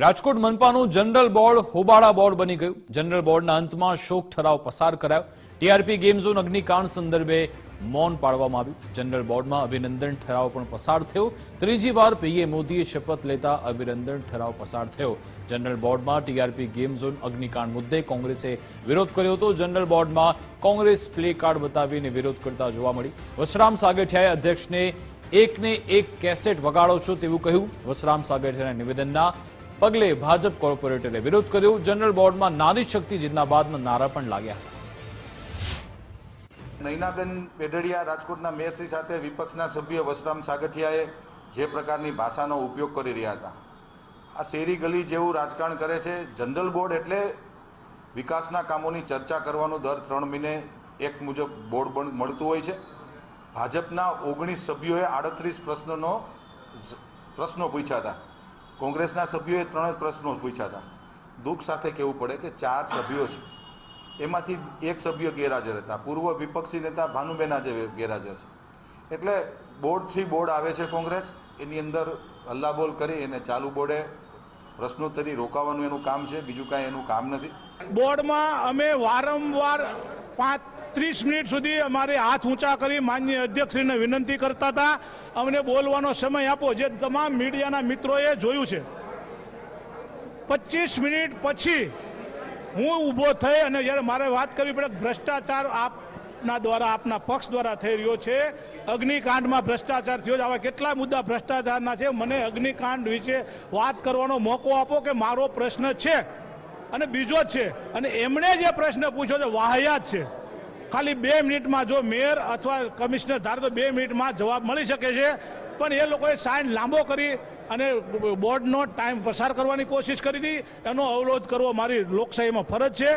રાજકોટ મનપાનું general board હોબાળા board બની ગયું. જનરલ બોર્ડના અંતમાં શોક ઠરાવ પસાર કરાયો. ટીઆરપી ગેમ ઝોન અગ્નિકાંડ સંદર્ભે મૌન પાડવામાં આવ્યું. જનરલ બોર્ડમાં અભિનંદન ઠરાવ પણ પસાર થયો. ત્રીજી વાર પીએમ મોદીએ શપથ લેતા અભિનંદન ઠરાવ પસાર થયો. જનરલ બોર્ડમાં ટીઆરપી ગેમ ઝોન અગ્નિકાંડ મુદ્દે કોંગ્રેસે વિરોધ કર્યો હતો. જનરલ બોર્ડમાં કોંગ્રેસ પ્લે કાર્ડ બતાવીને વિરોધ કરતા જોવા મળી. વસરામ સાગઠિયાએ અધ્યક્ષને એકને એક કેસેટ વગાડો છો તેવું કહ્યું. વસરામ સાગઠિયાના નિવેદનના પગલે ભાજપ કોર્પોરેટરે વિરોધ કર્યો. જનરલ બોર્ડમાં નારી શક્તિ જિંદાબાદના નારા પણ લાગ્યા. હતા નૈનાબેન પેઢડિયા રાજકોટના મેયરશ્રી સાથે વિપક્ષના સભ્ય વસરામ સાગઠિયાએ જે પ્રકારની ભાષાનો ઉપયોગ કરી રહ્યા હતા. આ શેરી ગલી જેવું રાજકારણ કરે છે. જનરલ બોર્ડ એટલે વિકાસના કામોની ચર્ચા કરવાનું દર ત્રણ મહિને એક મુજબ બોર્ડ મળતું હોય છે. ભાજપના ઓગણીસ સભ્યોએ આડત્રીસ પ્રશ્નોનો પ્રશ્નો પૂછ્યા હતા. કોંગ્રેસના સભ્યોએ ત્રણ પ્રશ્નો પૂછ્યા હતા. દુઃખ સાથે કહેવું પડે કે ચાર સભ્યો છે. એમાંથી એક સભ્ય ગેરહાજર હતા. પૂર્વ વિપક્ષી નેતા ભાનુબેન આજે ગેરહાજર છે. એટલે બોર્ડથી બોર્ડ આવે છે કોંગ્રેસ, એની અંદર હલ્લાબોલ કરી અને ચાલુ બોર્ડે પ્રશ્નોત્તરી રોકાવાનું એનું કામ છે, બીજું કાંઈ એનું કામ નથી. બોર્ડમાં અમે વારંવાર પાંચ ત્રીસ મિનિટ સુધી અમારે હાથ ઊંચા કરી માન્ય અધ્યક્ષશ્રીને વિનંતી કરતા હતા. અમને બોલવાનો સમય આપો, જે તમામ મીડિયાના મિત્રોએ જોયું છે. પચીસ મિનિટ પછી હું ઊભો થઈ અને જ્યારે મારે વાત કરવી પડે, ભ્રષ્ટાચાર આપના દ્વારા, આપના પક્ષ દ્વારા થઈ રહ્યો છે. અગ્નિકાંડમાં ભ્રષ્ટાચાર થયો છે. આવા કેટલા મુદ્દા ભ્રષ્ટાચારના છે, મને અગ્નિકાંડ વિશે વાત કરવાનો મોકો આપો કે મારો પ્રશ્ન છે. અને બીજો જ છે, અને એમણે જે પ્રશ્ન પૂછ્યો છે, વાહિયાત છે. ખાલી બે મિનિટમાં જો મેયર અથવા કમિશનર ધારે તો બે મિનિટમાં જવાબ મળી શકે છે. પણ એ લોકોએ સાઇન લાંબો કરી અને બોર્ડનો ટાઈમ પસાર કરવાની કોશિશ કરી હતી. એનો અવરોધ કરવો મારી લોકશાહીમાં ફરજ છે.